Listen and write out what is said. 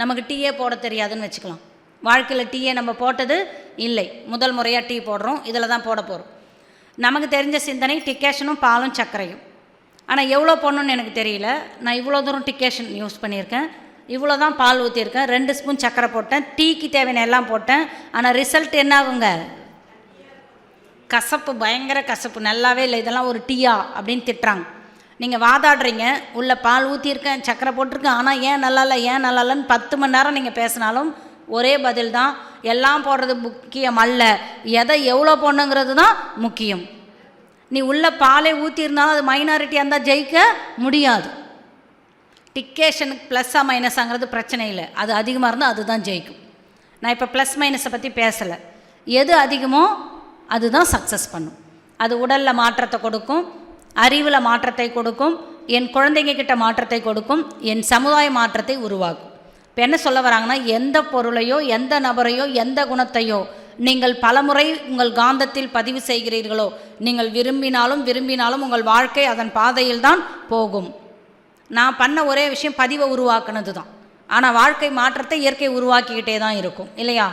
நமக்கு டீயே போட தெரியாதுன்னு வச்சுக்கலாம். வாழ்க்கையில் டீயே நம்ம போட்டது இல்லை. முதல் முறையாக டீ போடுறோம். இதில் தான் போட போகிறோம் நமக்கு தெரிஞ்ச சிந்தனை டிக்கேஷனும் பாலும் சர்க்கரையும். ஆனால் எவ்வளோ போடணும்னு எனக்கு தெரியல. நான் இவ்வளோ தூரம் டிக்கேஷன் யூஸ் பண்ணியிருக்கேன். இவ்வளோ தான் பால் ஊற்றிருக்கேன் ரெண்டு ஸ்பூன் சர்க்கரை போட்டேன். டீக்கு தேவையான எல்லாம் போட்டேன். ஆனால் ரிசல்ட் என்ன ஆகுங்க? கசப்பு பயங்கர கசப்பு. நல்லாவே இல்லை. இதெல்லாம் ஒரு டீயா அப்படின்னு திட்டுறாங்க. நீங்கள் வாதாடுறீங்க உள்ள பால் ஊற்றியிருக்கேன் சக்கரை போட்டிருக்கேன் ஆனால் ஏன் நல்லா இல்லை ஏன் நல்லா இல்லைன்னு பத்து மணி நேரம் நீங்கள் பேசினாலும் ஒரே பதில் தான் எல்லாம் போடுறது முக்கியம் அல்ல. எதை எவ்வளோ போடணுங்கிறது தான் முக்கியம். நீ உள்ள பாலே ஊற்றிருந்தாலும் அது மைனாரிட்டியாக இருந்தால் ஜெயிக்க முடியாது. டிக்கேஷனுக்கு ப்ளஸ்ஸாக மைனஸாங்கிறது பிரச்சனை இல்லை. அது அதிகமாக இருந்தால் அதுதான் ஜெயிக்கும். நான் இப்போ ப்ளஸ் மைனஸை பற்றி பேசலை. எது அதிகமோ அதுதான் சக்ஸஸ் பண்ணும். அது உடலில் மாற்றத்தை கொடுக்கும். அறிவில் மாற்றத்தை கொடுக்கும் என் குழந்தைங்க கிட்ட மாற்றத்தை கொடுக்கும் என் சமுதாய மாற்றத்தை உருவாக்கும். இப்போ என்ன சொல்ல வராங்கன்னா எந்த பொருளையோ எந்த நபரையோ எந்த குணத்தையோ நீங்கள் பலமுறை உங்கள் காந்தத்தில் பதிவு செய்கிறீர்களோ நீங்கள் விரும்பினாலும் விரும்பினாலும் உங்கள் வாழ்க்கை அதன் பாதையில் தான் போகும். நான் பண்ண ஒரே விஷயம் பதிவை உருவாக்குனது தான் ஆனால் வாழ்க்கை மாற்றத்தை இயற்கை உருவாக்கிக்கிட்டே தான் இருக்கும். இல்லையா?